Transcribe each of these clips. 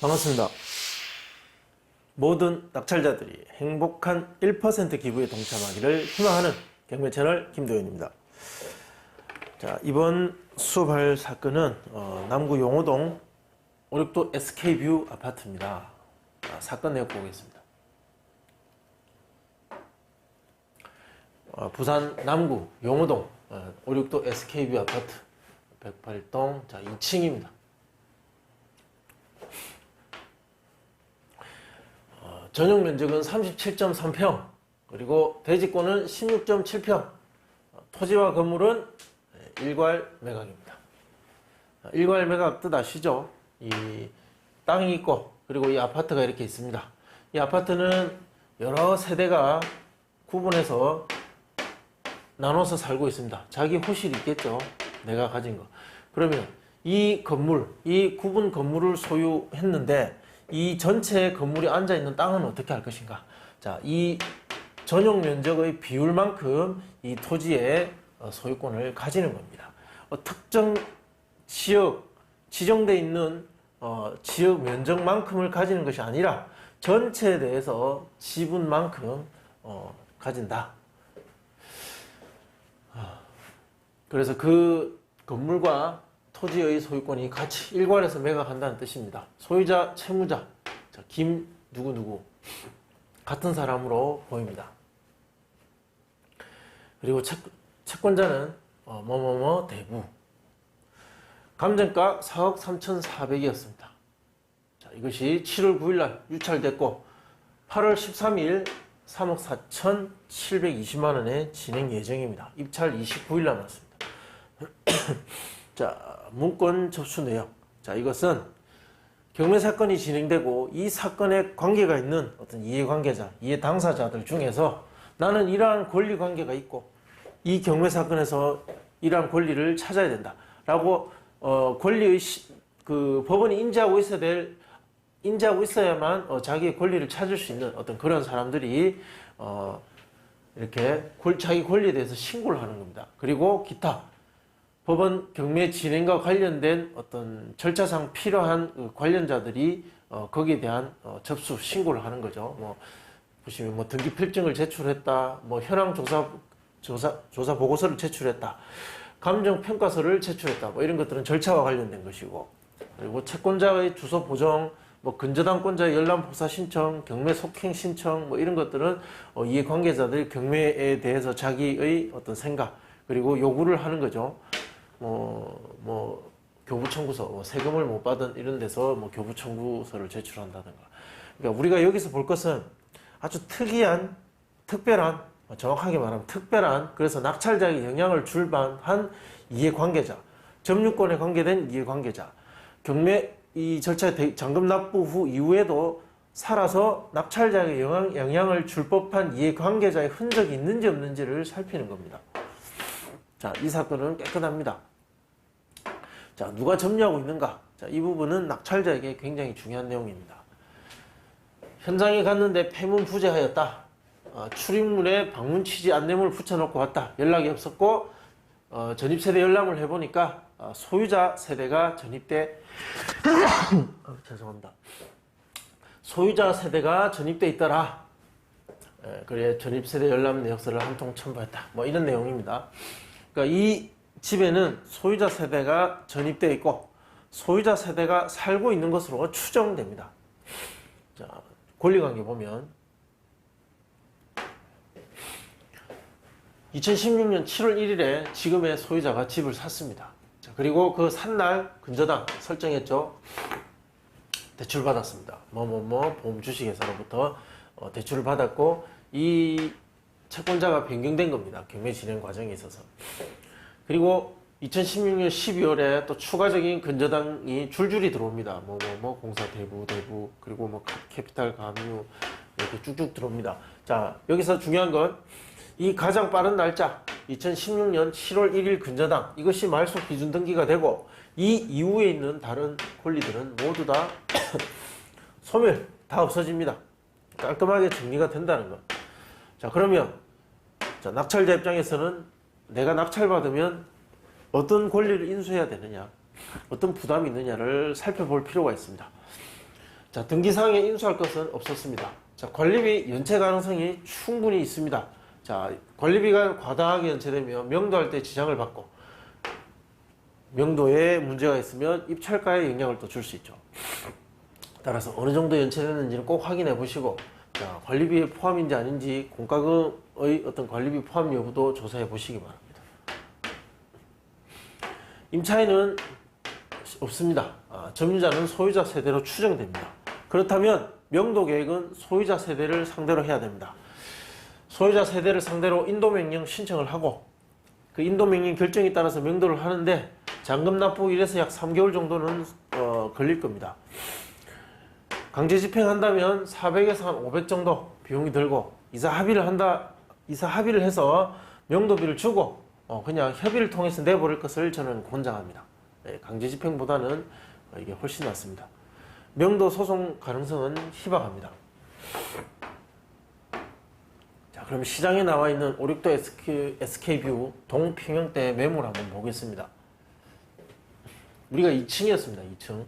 반갑습니다. 모든 낙찰자들이 행복한 1% 기부에 동참하기를 희망하는 경매 채널 김도현입니다. 자, 이번 수업할 사건은 어, 남구 용호동 오륙도 SK뷰 아파트입니다. 아, 사건 내용 보겠습니다. 어, 부산 남구 용호동 어, 오륙도 SK뷰 아파트 108동 자 2층입니다. 전용 면적은 37.3평 그리고 대지권은 16.7평 어, 토지와 건물은 네, 일괄 매각입니다. 어, 일괄 매각 뜻 아시죠? 이 땅이 있고 그리고 이 아파트가 이렇게 있습니다. 이 아파트는 여러 세대가 구분해서 나눠서 살고 있습니다. 자기 호실이 있겠죠. 내가 가진 거. 그러면 이 건물, 이 구분 건물을 소유했는데 이 전체 건물이 앉아 있는 땅은 어떻게 할 것인가? 자, 이 전용 면적의 비율만큼 이 토지의 어, 소유권을 가지는 겁니다. 어, 특정 지역 지정돼 있는 어, 지역 면적만큼을 가지는 것이 아니라 전체에 대해서 지분만큼 어, 가진다. 그래서 그 건물과 토지의 소유권이 같이 일괄해서 매각한다는 뜻입니다. 소유자, 채무자, 자, 김 누구누구 같은 사람으로 보입니다. 그리고 채, 채권자는 어, 뭐뭐뭐 대부 감정가 4억 3,400이었습니다. 자, 이것이 7월 9일 날 유찰됐고 8월 13일 3억 4,720만 원에 진행 예정입니다. 입찰 29일 남았습니다. 자, 문건 접수 내용. 자, 이것은 경매 사건이 진행되고 이 사건에 관계가 있는 어떤 이해관계자, 이해 당사자들 중에서 나는 이러한 권리 관계가 있고 이 경매 사건에서 이러한 권리를 찾아야 된다라고 어, 권리의 시- 그 법원이 인지하고 있어야 될 인지하고 있어야만 어, 자기의 권리를 찾을 수 있는 어떤 그런 사람들이 어, 이렇게 권- 자기 권리에 대해서 신고를 하는 겁니다. 그리고 기타 법원 경매 진행과 관련된 어떤 절차상 필요한 그 관련자들이 어, 거기에 대한 어, 접수 신고를 하는 거죠. 뭐 보시면 뭐 등기 필증을 제출했다, 뭐 현황 조사 조사 조사 보고서를 제출했다, 감정 평가서를 제출했다, 뭐 이런 것들은 절차와 관련된 것이고 그리고 채권자의 주소 보정, 뭐 근저당권자의 열람 보사 신청, 경매 속행 신청, 뭐 이런 것들은 어, 이해 관계자들이 경매에 대해서 자기의 어떤 생각 그리고 요구를 하는 거죠. 뭐, 뭐, 교부 청구서, 뭐 세금을 못 받은 이런 데서 뭐 교부 청구서를 제출한다든가. 그러니까 우리가 여기서 볼 것은 아주 특이한, 특별한, 정확하게 말하면 특별한, 그래서 낙찰자에게 영향을 줄 만한 이해관계자, 점유권에 관계된 이해관계자, 경매 이 절차에 대- 잔금 납부 후 이후에도 살아서 낙찰자에게 영향, 영향을 줄 법한 이해관계자의 흔적이 있는지 없는지를 살피는 겁니다. 자, 이 사건은 깨끗합니다. 자, 누가 점유하고 있는가? 자, 이 부분은 낙찰자에게 굉장히 중요한 내용입니다. 현장에 갔는데 폐문 부재하였다. 어, 출입문에 방문 취지 안내문을 붙여놓고 왔다. 연락이 없었고 어, 전입 세대 열람을 해보니까 어, 소유자 세대가 전입돼 어, 죄송합니다. 소유자 세대가 전입돼 있더라. 예, 그래 전입 세대 열람 내역서를 한 통 첨부했다. 뭐 이런 내용입니다. 그러니까 이 집에는 소유자 세대가 전입되어 있고 소유자 세대가 살고 있는 것으로 추정됩니다. 자, 권리관계 보면 2016년 7월 1일에 지금의 소유자가 집을 샀습니다. 자, 그리고 그 산 날 근저당 설정했죠. 대출 받았습니다. 뭐뭐뭐 보험 주식회사로부터 어, 대출을 받았고 이 채권자가 변경된 겁니다. 경매 진행 과정에 있어서. 그리고 2016년 12월에 또 추가적인 근저당이 줄줄이 들어옵니다. 뭐 뭐 뭐 공사 대부 대부 그리고 뭐 카- 캐피탈 감유 이렇게 쭉쭉 들어옵니다. 자 여기서 중요한 건 이 가장 빠른 날짜 2016년 7월 1일 근저당 이것이 말소 기준 등기가 되고 이 이후에 있는 다른 권리들은 모두 다 소멸 다 없어집니다. 깔끔하게 정리가 된다는 것. 자 그러면 자, 낙찰자 입장에서는 내가 낙찰받으면 어떤 권리를 인수해야 되느냐, 어떤 부담이 있느냐를 살펴볼 필요가 있습니다. 자, 등기사항에 인수할 것은 없었습니다. 자, 관리비 연체 가능성이 충분히 있습니다. 자, 관리비가 과다하게 연체되면 명도할 때 지장을 받고 명도에 문제가 있으면 입찰가에 영향을 또 줄 수 있죠. 따라서 어느 정도 연체되는지는 꼭 확인해 보시고 자, 관리비에 포함인지 아닌지 공과금의 어떤 관리비 포함 여부도 조사해 보시기 바랍니다. 임차인은 없습니다. 아, 점유자는 소유자 세대로 추정됩니다. 그렇다면 명도 계획은 소유자 세대를 상대로 해야 됩니다. 소유자 세대를 상대로 인도 명령 신청을 하고 그 인도 명령 결정에 따라서 명도를 하는데 잔금 납부 1에서 약 3개월 정도는 어, 걸릴 겁니다. 강제 집행한다면 400에서 한 500 정도 비용이 들고 이사 합의를 한다 이사 합의를 해서 명도비를 주고 어, 그냥 협의를 통해서 내버릴 것을 저는 권장합니다. 예, 강제 집행보다는 어, 이게 훨씬 낫습니다. 명도 소송 가능성은 희박합니다. 자, 그럼 시장에 나와 있는 56도 SK, SK뷰 동평형대 매물 한번 보겠습니다. 우리가 2층이었습니다. 2층.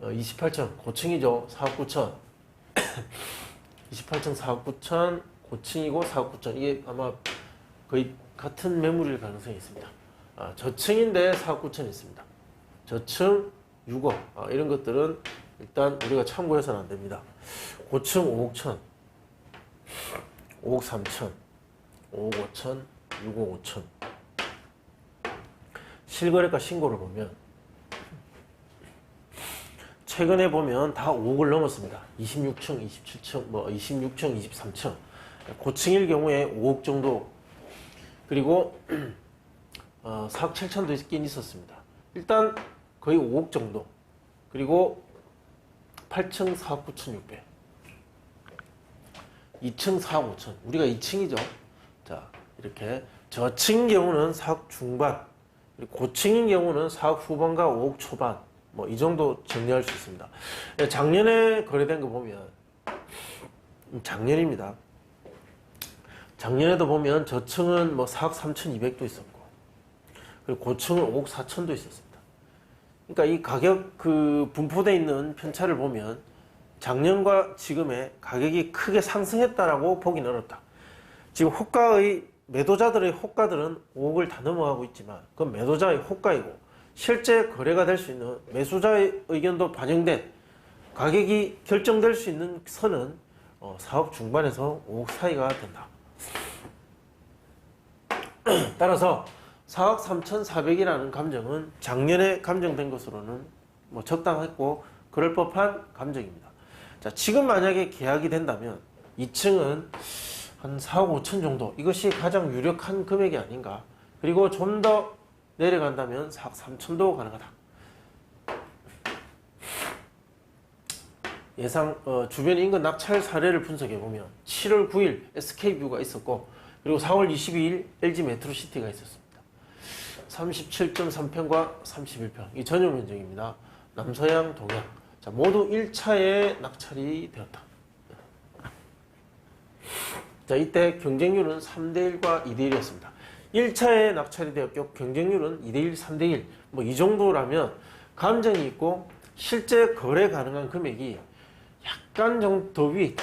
어, 28층 고층이죠. 4억 9천. 28층 4억 9천 고층이고 4억 9천. 이게 아마 거의 같은 매물일 가능성이 있습니다. 아, 저층인데 4억 9천 있습니다. 저층 6억 아, 이런 것들은 일단 우리가 참고해서는 안 됩니다. 고층 5억 천, 5억 3천, 5억 5천, 6억 5천. 실거래가 신고를 보면 최근에 보면 다 5억을 넘었습니다. 26층, 27층, 뭐 26층, 23층. 고층일 경우에 5억 정도. 그리고 어, 4억 7천도 있긴 있었습니다. 일단 거의 5억 정도. 그리고 8층 4억 9천 6백. 2층 4억 5천. 우리가 2층이죠. 자, 이렇게 저층 경우는 4억 중반. 고층인 경우는 4억 후반과 5억 초반. 뭐 이 정도 정리할 수 있습니다. 예, 작년에 거래된 거 보면 음, 작년입니다. 작년에도 보면 저층은 뭐 4억 3천 2백도 있었고 그리고 고층은 5억 4천도 있었습니다. 그러니까 이 가격 그 분포돼 있는 편차를 보면 작년과 지금의 가격이 크게 상승했다라고 보기는 어렵다. 지금 호가의 매도자들의 호가들은 5억을 다 넘어가고 있지만 그건 매도자의 호가이고 실제 거래가 될 수 있는 매수자의 의견도 반영된 가격이 결정될 수 있는 선은 어, 4억 중반에서 5억 사이가 된다. 따라서 4억 3,400이라는 감정은 작년에 감정된 것으로는 뭐 적당했고 그럴 법한 감정입니다. 자, 지금 만약에 계약이 된다면 2층은 한 4억 5천 정도 이것이 가장 유력한 금액이 아닌가. 그리고 좀 더 내려간다면 4억 3천도 가능하다. 예상 어, 주변 인근 낙찰 사례를 분석해 보면 7월 9일 SK뷰가 있었고 그리고 4월 22일 LG 메트로시티가 있었습니다. 37.3평과 31평 이 전용 면적입니다. 남서양 동양 자, 모두 1차에 낙찰이 되었다. 자 이때 경쟁률은 3대1과 2대1이었습니다. 1차에 낙찰이 되었고 경쟁률은 2대1, 3대1 뭐 이 정도라면 감정이 있고 실제 거래 가능한 금액이 약간 정도 위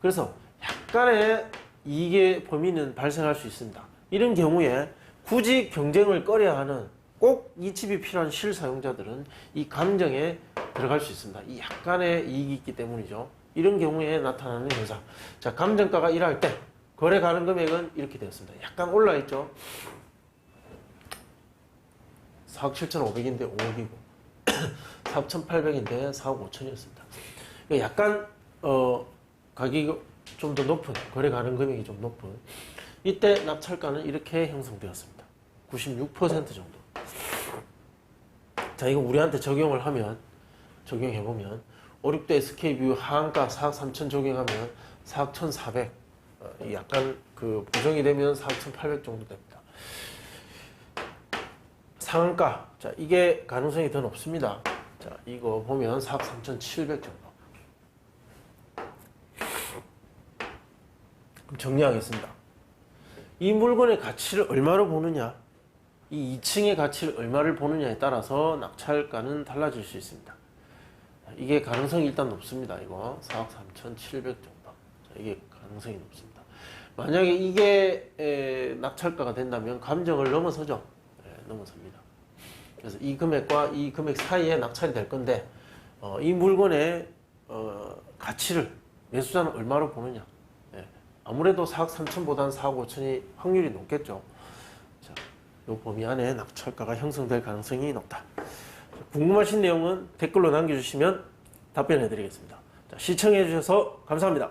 그래서 약간의 이익의 범위는 발생할 수 있습니다. 이런 경우에 굳이 경쟁을 꺼려야 하는 꼭이 집이 필요한 실사용자들은 이 감정에 들어갈 수 있습니다. 이 약간의 이익이 있기 때문이죠. 이런 경우에 나타나는 현상. 자, 감정가가 1할 때 거래 가능 금액은 이렇게 되었습니다. 약간 올라 있죠. 4억 7,500인데 5억이고 4억 1,800인데 4억 5천이었습니다. 약간 어, 가격이 좀 더 높은 거래 가능 금액이 좀 높은 이때 낙찰가는 이렇게 형성되었습니다. 96% 정도. 자, 이거 우리한테 적용을 하면 적용해 보면 56대 SK뷰 하한가 4억 3천 적용하면 4억 1,400 어, 약간 그 보정이 되면 4억 1,800 정도 됩니다. 상한가 자 이게 가능성이 더 높습니다. 자 이거 보면 4억 3,700 정도. 그럼 정리하겠습니다. 이 물건의 가치를 얼마로 보느냐, 이 2층의 가치를 얼마를 보느냐에 따라서 낙찰가는 달라질 수 있습니다. 이게 가능성이 일단 높습니다. 이거 4억 3,700 정도. 자, 이게 가능성이 높습니다. 만약에 이게 에, 낙찰가가 된다면 감정을 넘어서죠. 예, 넘어섭니다. 그래서 이 금액과 이 금액 사이에 낙찰이 될 건데 어, 이 물건의 어, 가치를 매수자는 얼마로 보느냐. 예, 아무래도 4억 3천보다는 4억 5천이 확률이 높겠죠. 자, 이 범위 안에 낙찰가가 형성될 가능성이 높다. 궁금하신 내용은 댓글로 남겨주시면 답변해 드리겠습니다. 자, 시청해 주셔서 감사합니다.